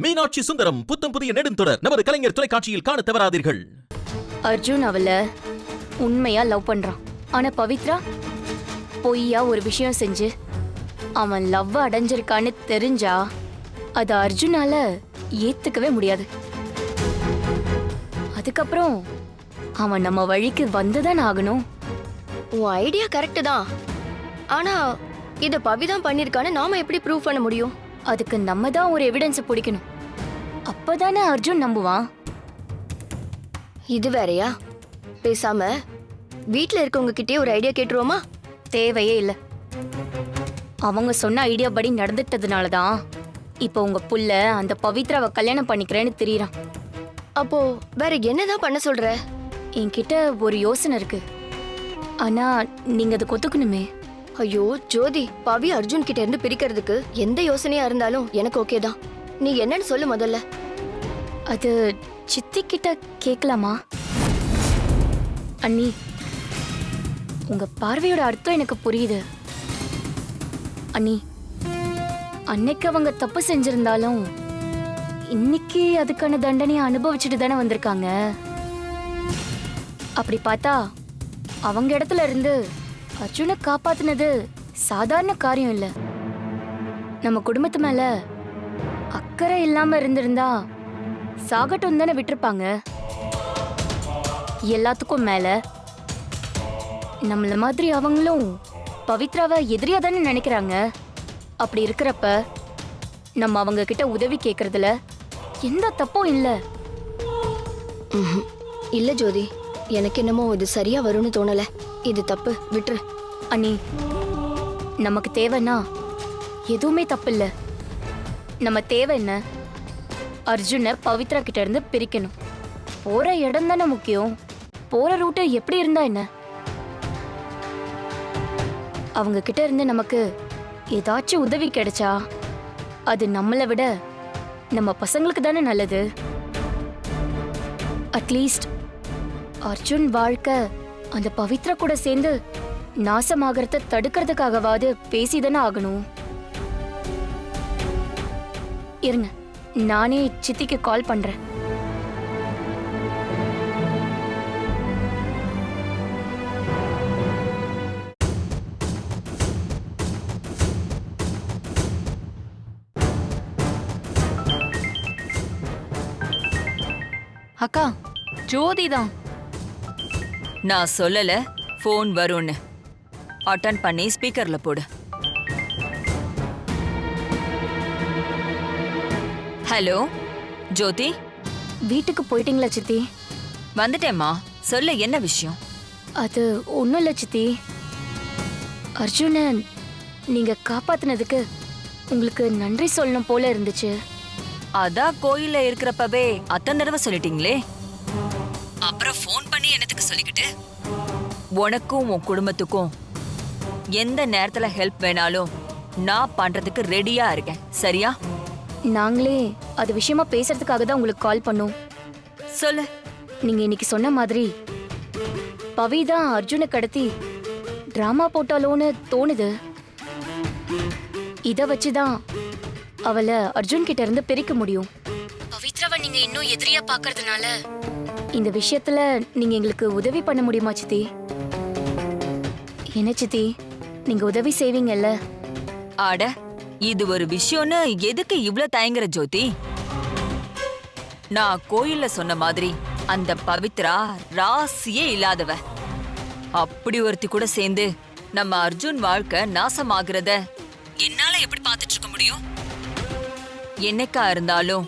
மீனாட்சி சுந்தரம் புத்தம் புதிய நெடுந்தொடர் நமது கலைஞர் தொலைக்காட்சியில் காணத் தவறாதீர்கள். அர்ஜுன் அவள உண்மையா லவ் பண்றான். ஆனா பவித்ரா பொய்யா ஒரு விஷயம் செஞ்சு அவன் லவ் அடைஞ்சிருக்கான்னு தெரிஞ்சா அது அர்ஜுனால ஏத்துக்கவே முடியாது. அதுக்கப்புறம் அவன் நம்ம வழிக்கு வந்துதான் ஆகணும். உன் ஐடியா கரெக்ட் தான். ஆனா இத பவி தான் பண்ணிருக்கான்னு நாம எப்படி ப்ரூவ் பண்ண முடியும்? அதுக்கு நம்ம தான் ஒரு எவிடன்ஸ் பிடிக்கணும். அப்பதானே அர்ஜுன் நம்புவான்? இது வேறயா? பேசாம வீட்ல இருக்கவங்க கிட்டே ஒரு ஐடியா கேட்டுருவோமா? தேவையே இல்ல. அவங்க சொன்ன ஐடியா படி நடந்துட்டதுனால தான் இப்போ உங்க புள்ள அந்த பவித்ராவை கல்யாணம் பண்ணிக்கிறேன்னு தெரியறான். அப்போ வேற என்னதான் பண்ண சொல்ற? என்கிட்ட ஒரு யோசனை இருக்கு. ஆனா நீங்க அதை கொத்துக்கணுமே. ஐயோ ஜோதி பவி அர்ஜுன் கிட்ட இருந்து பிரிக்கிறதுக்கு எந்த யோசனையா இருந்தாலும் எனக்கு ஓகே தான். நீ என்னன்னு சொல்லு முதல்ல. அது சித்தி கிட்ட கேட்கலாமா அண்ணி உங்க பார்வையோட அர்த்தம் எனக்கு புரியுது. அண்ணி அன்னைக்கு அவங்க தப்பு செஞ்சிருந்தாலும் இன்னைக்கு அதுக்கான தண்டனையை அனுபவிச்சுட்டு தானே வந்திருக்காங்க. அப்படி பார்த்தா அவங்க இடத்துல இருந்து அர்ஜுனை காப்பாத்தினது சாதாரண காரியம் இல்ல. நம்ம குடும்பத்து மேல அக்கறை இல்லாம இருந்திருந்தா சாகட்டும் தானே விட்டிருப்பாங்க. எல்லாத்துக்கும் மேல நம்மள மாதிரி அவங்களும் பவித்ராவை எதிரியா தானே நினைக்கிறாங்க. அப்படி இருக்கிறப்ப நம்ம அவங்க கிட்ட உதவி கேட்கறதுல எந்த தப்பும் இல்ல. ம்ஹும். இல்ல ஜோதி எனக்கு என்னமோ இது சரியா வரும்னு தோணலை. இது தப்பு. விட்டுரு அண்ணி நமக்கு தேவைன்னா எதுவுமே தப்பு இல்லை நம்ம தேவை என்ன? அர்ஜுனை பவித்ரா கிட்ட இருந்து பிரிக்கணும். போற இடம் தானே முக்கியம். போற ரூட்டு எப்படி இருந்தா என்ன? அவங்க கிட்ட இருந்து நமக்கு ஏதாச்சும் உதவி கிடைச்சா அது நம்மளை விட நம்ம பசங்களுக்கு தானே நல்லது. அட்லீஸ்ட் அர்ஜுன் வாழ்க்கை அந்த பவித்ரா கூட சேர்ந்து நாசமாகறத தடுக்கிறதுக்காகவாது பேசிதானே ஆகணும். இருங்க நானே சித்திக்கு கால் பண்றேன். அக்கா ஜோதி தான் நான் சொல்லல ஃபோன் வரும்னு. அட்டன் பண்ணி ஸ்பீக்கர்ல போடு. ஹலோ ஜோதி? வீட்டுக்கு போயிட்டீங்களா சித்தி? வந்துட்டேம்மா. சொல்ல என்ன விஷயம்? அது ஒன்றும் இல்லை சித்தி. அர்ஜுனை நீங்க காப்பாத்துனதுக்கு உங்களுக்கு நன்றி சொல்லணும் போல இருந்துச்சு. அதான் கோயில்ல இருக்கிறப்பவே அத்தனை தடவை சொல்லிட்டீங்களே. சொல்லிக்கிட்டு உனக்கும் உன் குடும்பத்துக்கும் எந்த நேரத்துல ஹெல்ப் வேணாலும் நான் பண்றதுக்கு ரெடியா இருக்கேன். சரியா? நாங்களே அது விஷயமா பேசுறதுக்காக தான் உங்களுக்கு கால் பண்ணோம். சொல்லு. நீங்க இன்னைக்கு சொன்ன மாதிரி பவி தான் அர்ஜுனை கடத்தி டிராமா போட்டாலோன்னு தோணுது. இத வச்சுதான் அவளை அர்ஜுன் கிட்ட இருந்து பிரிக்க முடியும். பவித்ராவை நீங்க இன்னும் எதிரியா பாக்குறதுனால இந்த விஷயத்துல நீங்க எங்களுக்கு உதவி பண்ண முடியுமா சித்தி? என்ன சித்தி? நீங்க உதவி செய்வீங்கல்ல? ஆட இது ஒரு விஷயம்னு எதுக்கு இவ்ளோ தயங்குற ஜோதி? நான் கோயில்ல சொன்ன மாதிரி அந்த பவித்ரா ராசியே இல்லாதவ. அப்படி ஒருத்தி கூட சேர்ந்து நம்ம அர்ஜுன் வாழ்க்கை நாசமாகிறத என்னால எப்படி பார்த்துட்டு இருக்க முடியும்? என்னைக்கா இருந்தாலும்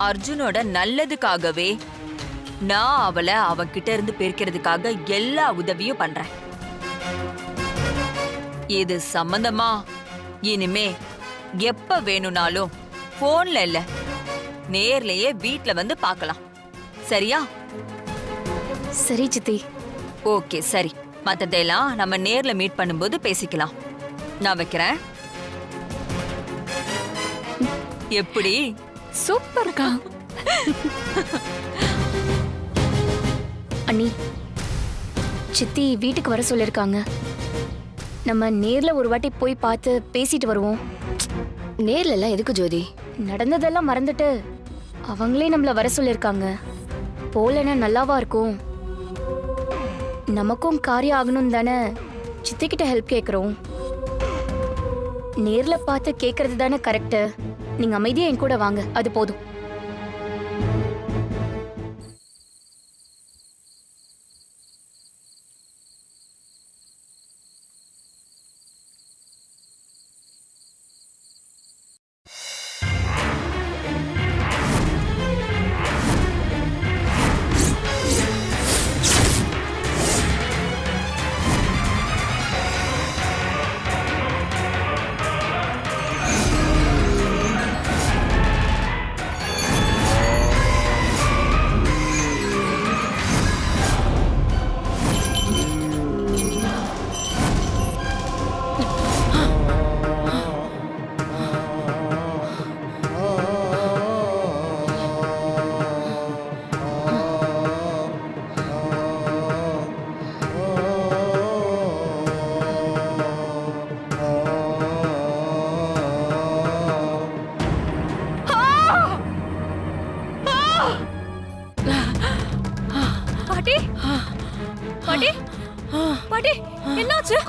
அர்ஜுனோட நல்லதுக்காகவே நான் அவளை அவகிட்ட இருந்து பிரிக்கிறதுக்காக எல்லா உதவியும் பண்றேன். இது சம்பந்தமா? இனிமே எப்ப வேணும்னாலும் போன்ல இல்ல நேர்லயே வீட்ல வந்து பார்க்கலாம் சரியா? சரி சித்தி. ஓகே சரி. மத்ததெல்லாம் நம்ம நேர்ல மீட் பண்ணும்போது பேசிக்கலாம். நான் வைக்கிறேன். எப்படி? சூப்பர்க்கா. அண்ணி சித்தி வீட்டுக்கு வர சொல்லிருக்காங்க. நம்ம நேர்ல ஒரு வாட்டி போய் பார்த்து பேசிட்டு வருவோம். நேர்ல எல்லாம் எதுக்கு ஜோதி? நடந்ததெல்லாம் மறந்துட்டு அவங்களே நம்மள வர சொல்லிருக்காங்க. போலன்னா நல்லாவா இருக்கும்? நமக்கும் காரியம் ஆகணும் தானே சித்திக்கிட்ட ஹெல்ப் கேக்குறோம். நேர்ல பார்த்து கேக்குறது தானே கரெக்ட் நீங்க அமைதியா என் கூட வாங்க. அது போதும்.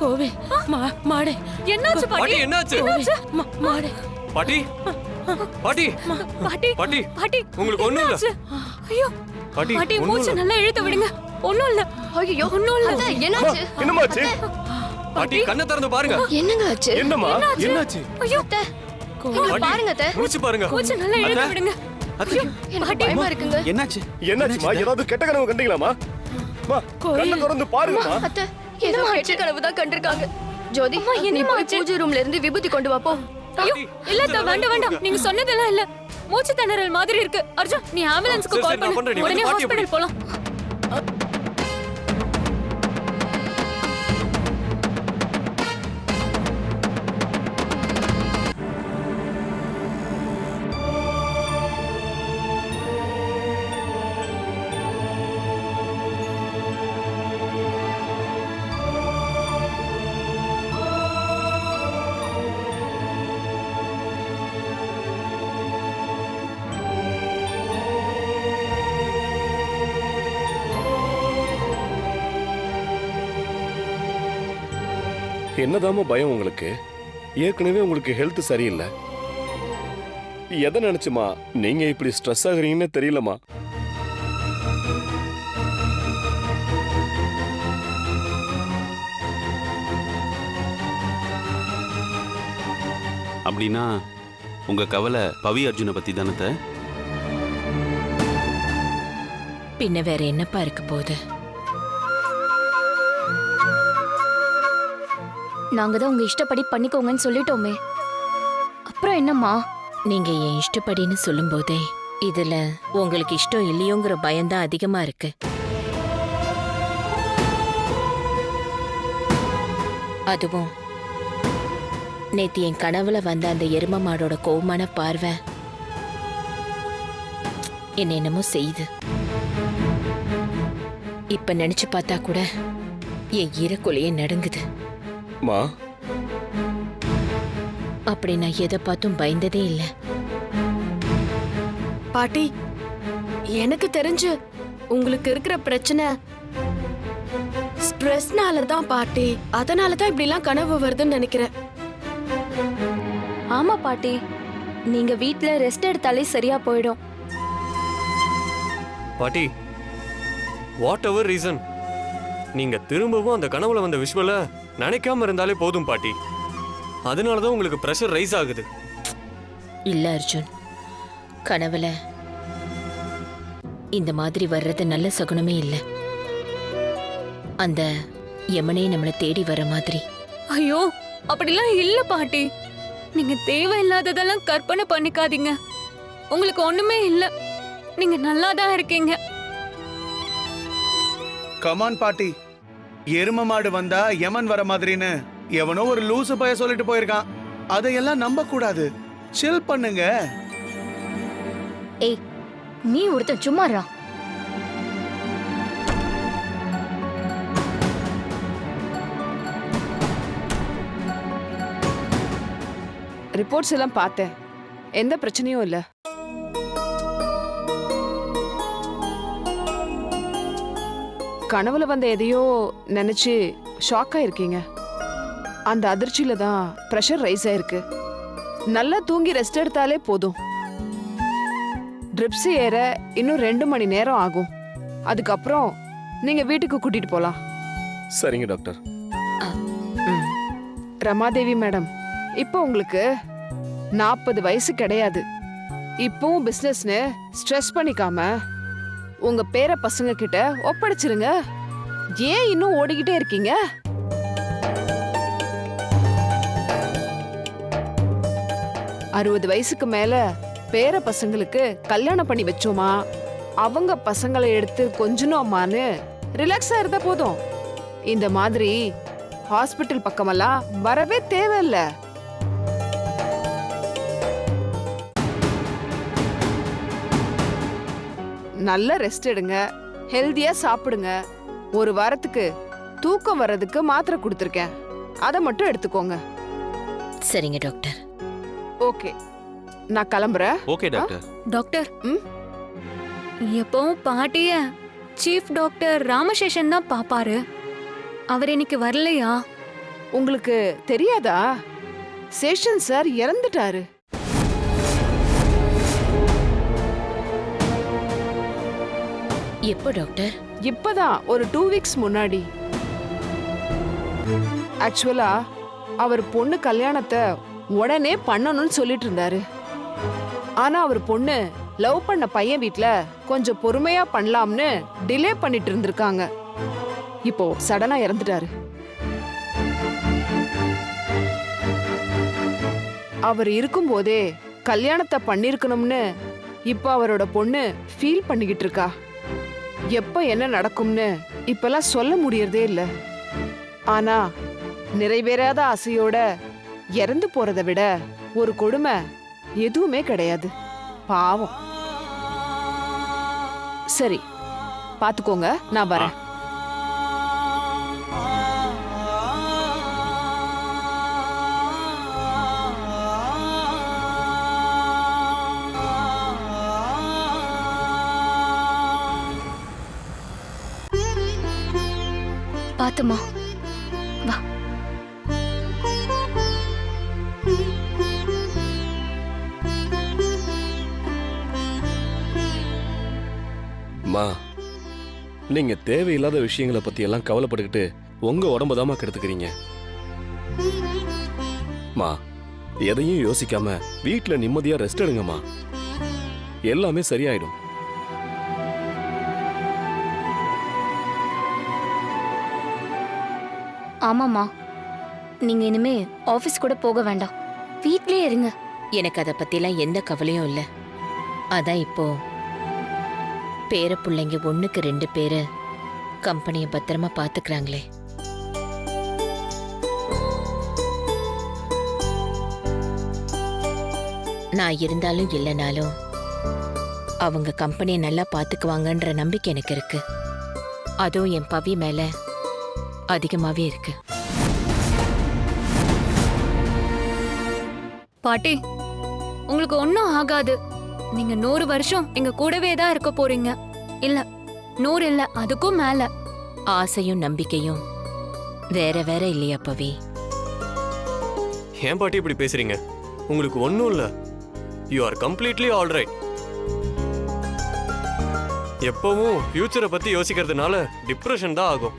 கோவில் மாடு. என்னாச்சு பாட்டி? என்னாச்சு? மாடு. பாட்டி பாட்டி பாட்டி பாட்டி பாட்டி உங்களுக்கு ஒண்ணும் இல்ல. ஐயோ பாட்டி பாட்டி மூச்சு. நல்லா இழுத்து விடுங்க. ஒண்ணும் இல்ல. ஐயோ ஒண்ணும் இல்ல. என்னாச்சு? என்னமாச்சு பாட்டி கண்ணை திறந்து பாருங்க. என்னங்க ஆச்சு என்னம்மா? என்னாச்சு? ஐயோ. பாருங்க அத்தை. முடிச்சு பாருங்க. மூச்சு நல்லா இழுத்து விடுங்க. என்னாச்சு? என்னாச்சுமா ஏதாவது கெட்ட கனவு கண்டீங்களாமா கண்ணை திறந்து பாருங்கம்மா. அத்தை ஏதோ கெட்ட கனவு தான் கண்டிருக்காங்க. ஜோதி அம்மா, நீ போய்? பூஜை ரூம்ல இருந்து விபூதி கொண்டு வா போ. ஐயோ இல்ல அத்தை, வேண்டாம் வேண்டாம். நீங்க சொன்னதெல்லாம் இல்ல. மூச்சு திணறல் மாதிரி இருக்கு. அர்ஜுன் நீ ஆம்புலன்ஸ்க்கு கால். பண்ணு. உடனே ஹாஸ்பிடல் போலாம். என்னதாம்மா பயம் உங்களுக்கு? ஏற்கனவே உங்களுக்கு ஹெல்த் சரியில்லை. எதை நினைச்சுமா? நீங்க இப்படி ஸ்ட்ரெஸ் ஆகுறீங்கன்னு தெரியலமா அப்படின்னா உங்க கவலை பவி அர்ஜுனை பத்தி தானே? பின்ன வேற என்னப்பா இருக்க போகுது? நாங்க தான் உங்க இஷ்டப்படி பண்ணிக்கோங்கன்னு சொல்லிட்டோமே. அப்புறம் என்னம்மா? நீங்க என் இஷ்டப்படின்னு சொல்லும்போதே இதுல உங்களுக்கு இஷ்டம் இல்லையோங்கிற பயம்தான் அதிகமா இருக்கு. அதுவும் நேத்து என் கனவுல வந்த அந்த எரும மாடோட கோவமான பார்வை என்ன என்னமோ செய்யுது. இப்ப நினைச்சு பார்த்தா கூட என் ஈரக்குலையே நடுங்குது. மா அப்படி நான் எதை பார்த்தும் பயந்ததே இல்லை. பாட்டி எனக்கு தெரிஞ்சு உங்களுக்கு இருக்கிற பிரச்சனை ஸ்ட்ரெஸ்னால தான் பாட்டி. அதனால தான் இப்படிலாம் கனவு வருதுன்னு நினைக்கிறேன். ஆமா பாட்டி நீங்க வீட்ல ரெஸ்ட் எடுத்தாலே சரியா போயிடும். பாட்டி வாட் எவர் ரீசன் நீங்க திரும்பவும் அந்த கனவுல வந்த விஷுவல நினைக்காம இருந்தாலே போதும் பாட்டி. அதனால தான் உங்களுக்கு ப்ரெஷர் ரைஸ் ஆகுது. இல்ல அர்ஜுன். கனவுல இந்த மாதிரி வர்றது நல்ல சகுனமே இல்ல. அந்த யமனே நம்மளை தேடி வர மாதிரி. ஐயோ அப்படிலாம் இல்ல பாட்டி. நீங்க தேவையில்லாததெல்லாம் கற்பனை பண்ணிக்காதீங்க. உங்களுக்கு ஒண்ணுமே இல்ல. நீங்க நல்லா தான் இருக்கீங்க கமான் பாட்டி. எரும மாடு வந்தா யமன் வர மாதிரின்னு எவனோ ஒரு லூசு பய சொல்லிட்டு போயிருக்கான். அதையெல்லாம் நம்ப கூடாது. சில் பண்ணுங்க. ஏய் நீ ஒருத்தன் சும்மாறா ரிப்போர்ட்ஸ் எல்லாம் பார்த்தேன். எந்த பிரச்சனையும் இல்ல. கனவுல வந்த எதையோ நினைச்சு ஷாக் ஆயிருக்கீங்க. அந்த அதிர்ச்சியில தான் ப்ரெஷர் ரைஸ் ஆயிருக்கு. நல்லா தூங்கி ரெஸ்ட் எடுத்தாலே போதும். ட்ரிப்ஸ் ஏற இன்னும் ரெண்டு மணி நேரம் ஆகும். அதுக்கப்புறம் நீங்க வீட்டுக்கு கூட்டிட்டு போலாம். சரிங்க டாக்டர் ரமாதேவி மேடம் இப்போ உங்களுக்கு நாற்பது வயசு கிடையாது. இப்பவும் பிசினஸ்னு ஸ்ட்ரெஸ் பண்ணிக்காம உங்க பேர பசங்க கிட்ட ஒப்படைச்சிருங்க. ஏன் இன்னும் ஓடிக்கிட்டே இருக்கீங்க? அறுபது வயசுக்கு மேல பேர பசங்களுக்கு கல்யாணம் பண்ணி வச்சோமா? அவங்க பசங்களை எடுத்து கொஞ்சனோமான்னு ரிலாக்ஸா இருந்தா போதும். இந்த மாதிரி ஹாஸ்பிட்டல் பக்கமெல்லாம் வரவே தேவையில்லை. நல்ல ரெஸ்ட் எடுங்க. ஹெல்தியா சாப்பிடுங்க. ஒரு வாரத்துக்கு தூக்கம் வர்றதுக்கு மாத்திரை கொடுத்துருக்கேன். அதை மட்டும் எடுத்துக்கோங்க. சரிங்க டாக்டர் ஓகே நான் கிளம்புறேன். ஓகே டாக்டர் டாக்டர் ம்? எப்பவும் பாட்டிய சீஃப் டாக்டர் ராமசேஷன் தான் பாப்பாரு. அவர் இன்னைக்கு வரலையா? உங்களுக்கு தெரியாதா? சேஷன் சார் இறந்துட்டாரு. எப்போ டாக்டர்? இப்பதான் ஒரு டூ வீக்ஸ் முன்னாடி. ஆக்சுவலா அவர் பொண்ணு கல்யாணத்தை உடனே பண்ணணும்னு சொல்லிட்டு இருந்தாரு. ஆனா அவர் பொண்ணு லவ் பண்ண பையன் வீட்ல கொஞ்சம் பொறுமையா பண்ணலாம்னு டிலே பண்ணிட்டு இருந்திருக்காங்க. இப்போ சடனா இறந்துட்டாரு. அவர் இருக்கும்போதே கல்யாணத்தை பண்ணிருக்கணும்னு இப்போ அவரோட பொண்ணு ஃபீல் பண்ணிக்கிட்டு இருக்கா. எப்ப என்ன நடக்கும்னு இப்பெல்லாம் சொல்ல முடியறதே இல்ல. ஆனா நிறைவேறாத ஆசையோட இறந்து போறதை விட ஒரு கொடுமை எதுவுமே கிடையாது. பாவம். சரி பாத்துக்கோங்க நான் வரேன். பாத்துமா வா. மா நீங்க தேவையில்லாத விஷயங்களை பத்தி எல்லாம் கவலைப்பட்டுக்கிட்டு உங்க உடம்ப தாமா கெடுத்துக்கிறீங்க. மா எதையும் யோசிக்காம வீட்டுல நிம்மதியா ரெஸ்ட் எடுங்கம்மா. எல்லாமே சரியாயிடும். ஆமாம்மா. நீங்க இனிமே ஆபீஸ் கூட போக வேண்டாம். வீட்லயே இருங்க. எனக்கு அதை பத்திலாம் எந்த கவலையும் இல்லை. அதான் இப்போ பேர பிள்ளைங்க ஒண்ணுக்கு ரெண்டு பேரு கம்பெனியை பத்திரமா பாத்துக்கிறாங்களே. நான் இருந்தாலும் இல்லைனாலும் அவங்க கம்பெனியை நல்லா பார்த்துக்குவாங்கன்ற நம்பிக்கை எனக்கு இருக்கு. அதுவும் என் பவி மேலே. அதிகமாவே இருக்கு. பாட்டி உங்களுக்கு ஒன்றும் ஆகாது. நீங்க நூறு வருஷம் எங்க கூடவே தான் இருக்க போறீங்க. இல்ல நூறு இல்ல அதுக்கும் மேல. ஆசையும் நம்பிக்கையும் வேற வேற இல்லையா பவி ஏன் பாட்டி இப்படி பேசுறீங்க? உங்களுக்கு ஒன்றும் இல்லை. You are completely all right எப்பவும் ஃபியூச்சரை பத்தி யோசிக்கிறதுனால டிப்ரெஷன் தான் ஆகும்.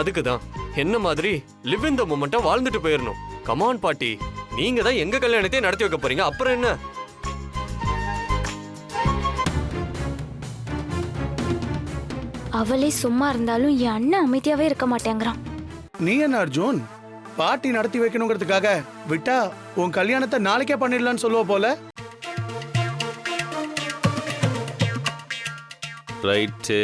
அதுக்கு தான் என்ன மாதிரி லிவ் இன் த மூமெண்ட்டை வாழ்ந்துட்டு போயிடணும் கமான் பாட்டி. நீங்க தான் எங்க கல்யாணத்தையே நடத்தி வைக்க போறீங்க? அப்புறம் என்ன? அவளே சும்மா இருந்தாலும் என் அண்ணன் அமைதியாவே இருக்க மாட்டேங்கிறான். நீ என்ன அர்ஜுன்? பார்ட்டி நடத்தி வைக்கணுங்கிறதுக்காக விட்டா உன் கல்யாணத்தை நாளைக்கே பண்ணிடலாம்னு சொல்லுவ போல? ரைட்டு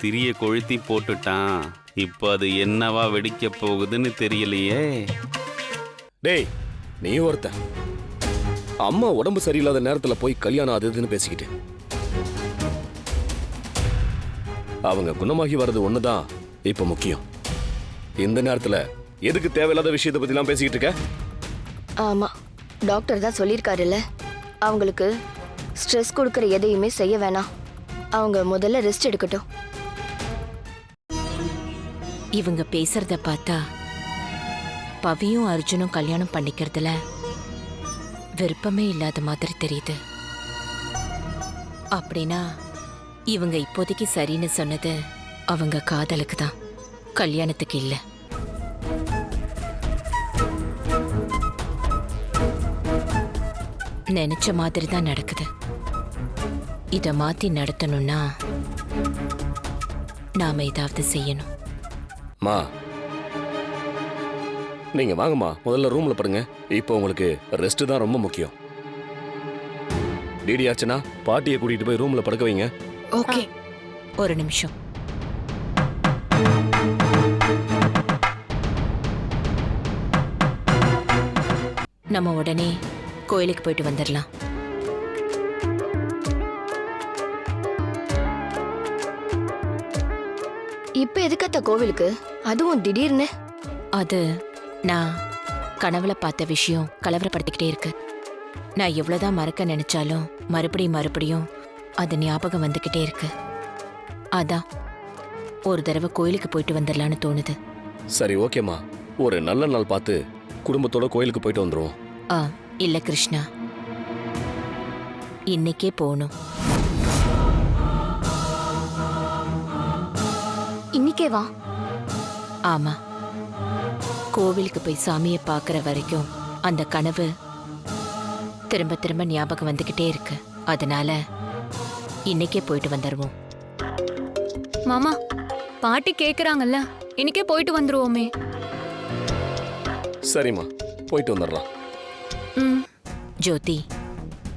திரிய கொளுத்தி போட்டுட்டான். இப்போ அது என்னவா வெடிக்க போகுதுன்னு தெரியலையே. டேய் நீ ஒருத்தன் அம்மா உடம்பு சரியில்லாத நேரத்துல போய் கல்யாணம் அது இதுன்னு பேசிக்கிட்டு. அவங்க குணமாகி வர்றது ஒண்ணுதான் இப்ப முக்கியம். இந்த நேரத்துல எதுக்கு தேவையில்லாத விஷயத்தை பத்திலாம் பேசிக்கிட்டு இருக்க? ஆமா டாக்டர் தான் சொல்லியிருக்காருல்ல. அவங்களுக்கு ஸ்ட்ரெஸ் கொடுக்குற எதையுமே செய்ய வேணாம். அவங்க முதல்ல ரெஸ்ட் எடுக்கட்டும். இவங்க பேசுறத பார்த்தா பவியும் அர்ஜுனும் கல்யாணம் பண்ணிக்கிறதுல விருப்பமே இல்லாத மாதிரி தெரியுது. அப்படின்னா இவங்க இப்போதைக்கு சரின்னு சொன்னது அவங்க காதலுக்கு தான் கல்யாணத்துக்கு இல்லை. நினைச்ச மாதிரி தான் நடக்குது. இதை மாத்தி நடத்தணும்னா நாம ஏதாவது செய்யணும். மா. நீங்க வாங்கம்மா. முதல்ல ரூம்ல படுங்க. இப்போ உங்களுக்கு ரெஸ்ட் தான் ரொம்ப முக்கியம். டிடி ஆச்சுன்னா பாட்டியை கூட்டிட்டு போய் ரூம்ல படுக்க வைங்க. ஓகே. ஒரு நிமிஷம். நம்ம உடனே கோயிலுக்கு போயிட்டு வந்துடலாம் எதுக்கத்த கோவிலுக்கு? அதுவும் திடீர்னு? அது நான் கனவுல பார்த்த விஷயம் கலவரப்படுத்திக்கிட்டே இருக்கு. நான் எவ்வளவுதான் மறக்க நினைச்சாலும் மறுபடியும் மறுபடியும் அது ஞாபகம் வந்துக்கிட்டே இருக்கு. அதான் ஒரு தடவை கோயிலுக்கு போயிட்டு வந்துடலான்னு தோணுது. சரி ஓகேம்மா. ஒரு நல்ல நாள் பார்த்து குடும்பத்தோட கோயிலுக்கு போயிட்டு வந்துருவோம். ஆ இல்ல கிருஷ்ணா. இன்னைக்கே போகணும். இன்னிக்கே வா ஆமா. கோவிலுக்கு போய் சாமியை பார்க்குற வரைக்கும் அந்த கனவு திரும்ப திரும்ப ஞாபகம் வந்துக்கிட்டே இருக்கு. அதனால இன்னைக்கே போயிட்டு வந்துடுவோம் மாமா பாட்டி கேக்குறாங்கல்ல இன்னைக்கே போயிட்டு வந்துருவோமே. சரிம்மா போயிட்டு வந்துடலாம் ம். ஜோதி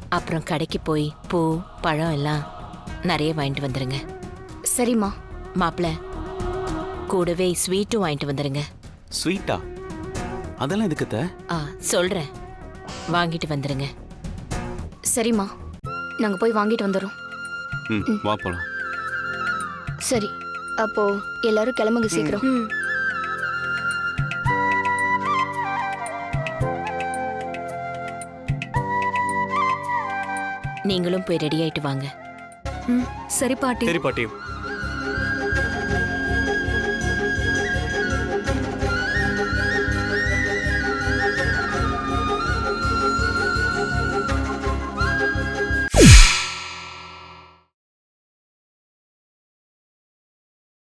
அப்புறம் கடைக்கு போய் பூ பழம் எல்லாம் நிறைய வாங்கிட்டு வந்துருங்க. சரிம்மா. மாப்பிள கூடவே ஸ்வீட்டும் வாங்கிட்டு வந்துருங்க. ஸ்வீட்டா? அதெல்லாம் எதுக்கு அத்தை? ஆ சொல்றேன். வாங்கிட்டு வந்துருங்க. சரிம்மா. நாங்க போய் வாங்கிட்டு வந்துடுறோம் ம் வா போலாம். சரி. அப்போ எல்லாரும் கிளம்புங்க சீக்கிரம். ம். நீங்களும் போய் ரெடி ஆயிட்டு வாங்க. ம் சரி பாட்டி. சரி பாட்டி.